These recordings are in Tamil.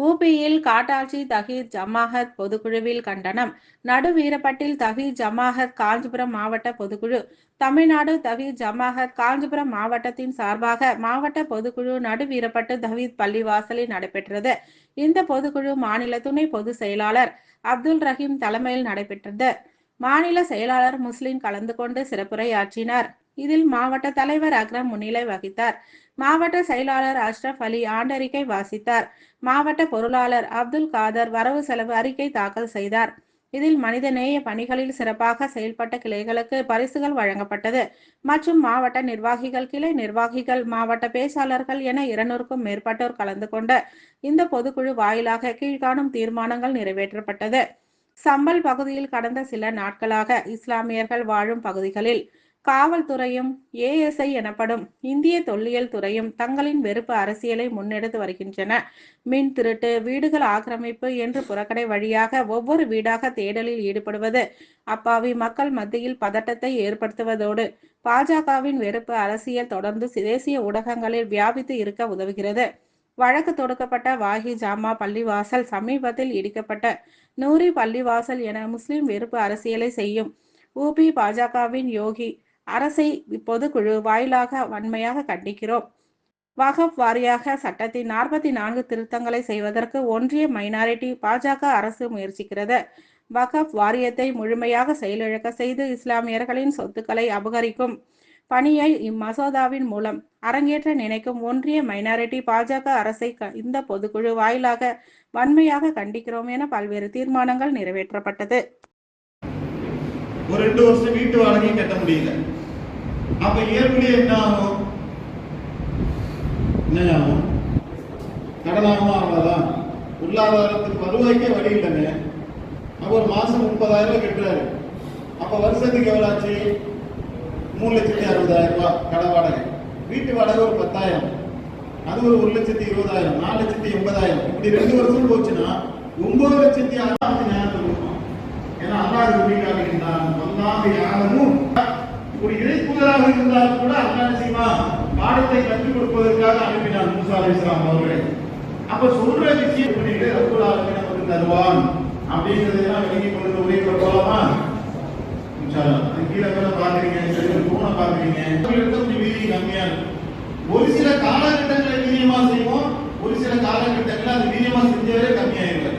ஊபியில் காட்டாட்சி தஹீர் ஜமாஹத் பொதுக்குழுவில் கண்டனம். நடுவீரப்பட்டில் தஹீர் ஜமாஹத் காஞ்சிபுரம் மாவட்ட பொதுக்குழு. தமிழ்நாடு தஹீர் ஜமாஹத் காஞ்சிபுரம் மாவட்டத்தின் சார்பாக மாவட்ட பொதுக்குழு நடுவீரப்பட்டு தஹீத் பள்ளிவாசலில் நடைபெற்றது. இந்த பொதுக்குழு மாநில துணை பொதுச் செயலாளர் அப்துல் ரஹீம் தலைமையில் நடைபெற்றது. மாநில செயலாளர் முஸ்லிம் கலந்து கொண்டு சிறப்புரையாற்றினார். இதில் மாவட்ட தலைவர் அக்ரம் முன்னிலை வகித்தார். மாவட்ட செயலாளர் அஷ்ரப் அலி ஆண்டறிக்கை வாசித்தார். மாவட்ட பொருளாளர் அப்துல் காதர் வரவு செலவு அறிக்கை தாக்கல் செய்தார். இதில் மனிதநேய பணிகளில் சிறப்பாக செயல்பட்ட கிளைகளுக்கு பரிசுகள் வழங்கப்பட்டது. மற்றும் மாவட்ட நிர்வாகிகள் கிளை நிர்வாகிகள் மாவட்ட பேச்சாளர்கள் என இருநூறுக்கும் மேற்பட்டோர் கலந்து கொண்ட இந்த பொதுக்குழு வாயிலாக கீழ்காணும் தீர்மானங்கள் நிறைவேற்றப்பட்டது. சம்பல் பகுதியில் கடந்த சில நாட்களாக இஸ்லாமியர்கள் வாழும் பகுதிகளில் காவல்துறையும் ஏஎஸ்ஐ எனப்படும் இந்திய தொல்லியல் துறையும் தங்களின் வெறுப்பு அரசியலை முன்னெடுத்து வருகின்றன. மின் திருட்டு வீடுகள் ஆக்கிரமிப்பு என்று புறக்கடை வழியாக ஒவ்வொரு வீடாக தேடலில் ஈடுபடுவது அப்பாவி மக்கள் மத்தியில் பதட்டத்தை ஏற்படுத்துவதோடு பாஜகவின் வெறுப்பு அரசியல் தொடர்ந்து தேசிய ஊடகங்களில் வியாபித்து இருக்க உதவுகிறது. வழக்கு தொடுக்கப்பட்ட வாஹி ஜாமா பள்ளிவாசல் சமீபத்தில் இடிக்கப்பட்ட நூரி பள்ளிவாசல் என முஸ்லிம் வெறுப்பு அரசியலை செய்யும் ஊபி பாஜகவின் யோகி அரசை பொதுக்குழு வாயிலாக வன்மையாக கண்டிக்கிறோம். வகப் வாரியாக சட்டத்தின் நாற்பத்தி நான்கு திருத்தங்களை செய்வதற்கு ஒன்றிய மைனாரிட்டி பாஜக அரசு முயற்சிக்கிறது. வகப் வாரியத்தை முழுமையாக செயலிழக்க செய்து இஸ்லாமியர்களின் சொத்துக்களை அபகரிக்கும் பணியை இம்மசோதாவின் மூலம் அரங்கேற்ற நினைக்கும் ஒன்றிய மைனாரிட்டி பாஜக அரசை இந்த பொதுக்குழு வாயிலாக வன்மையாக கண்டிக்கிறோம் என பல்வேறு தீர்மானங்கள் நிறைவேற்றப்பட்டது. ஒரு ரெண்டு வருஷம் வீட்டு வாடகையும் கட்ட முடியல. அப்ப இயற்கையிலே என்ன ஆகும்? என்ன ஆகும்? கடனாகுமா ஆகாதான் பொருளாதாரத்துக்கு வருவாய்க்கே வழி இல்லைங்க. அப்ப ஒரு மாசம் முப்பதாயிரம் ரூபாய் கட்டுறாரு. அப்ப வருஷத்துக்கு எவ்வளோ ஆச்சு? மூணு லட்சத்தி அறுபதாயிரம் ரூபாய் கடை வாடகை. வீட்டு வாடகை ஒரு பத்தாயிரம். அது ஒரு ஒரு லட்சத்தி இருபதாயிரம். நாலு லட்சத்தி எண்பதாயிரம். இப்படி ரெண்டு வருஷம் போச்சுன்னா ஒன்பது லட்சத்தி ஆறாயிரம் அல்லாஹ் சொல்லி காட்டுகின்றான் வல்லாஹ் யாரும் ஒரு இறைப்புதராக இருந்தாலும் கூட அல்லாஹ் செய்வா? பாடத்தை கற்றுக் கொடுப்பதற்காக அனுப்பினான் மூசா அலைஹிஸ்ஸலாம் அவர்களை. அப்ப சொல்ற விஷயம் பண்ணிட்டு ரப்பல் ஆலமீன் நமக்கு தருவான் அப்படிங்கிறதெல்லாம் விளங்கி கொண்டு உரை கொள்ளலாமா இன்ஷால்லா அது கீழே மேல பாக்குறீங்க சரி தூணை பாக்குறீங்க கொஞ்சம் வீதி கம்மியா இருக்கு ஒரு சில காலகட்டங்களை வீரியமா செய்வோம் ஒரு சில காலகட்டங்களில் அது வீரியமா செஞ்சவரே கம்மியாயிருவார்.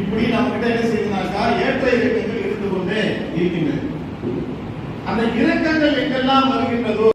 இப்படி நம்ம கிட்ட என்ன செய்யணும்னாக்கா ஏற்ற இறக்கங்கள் இருந்து கொண்டே இருக்கின்றன அந்த இறக்கங்கள் எங்கெல்லாம் வருகின்றதோ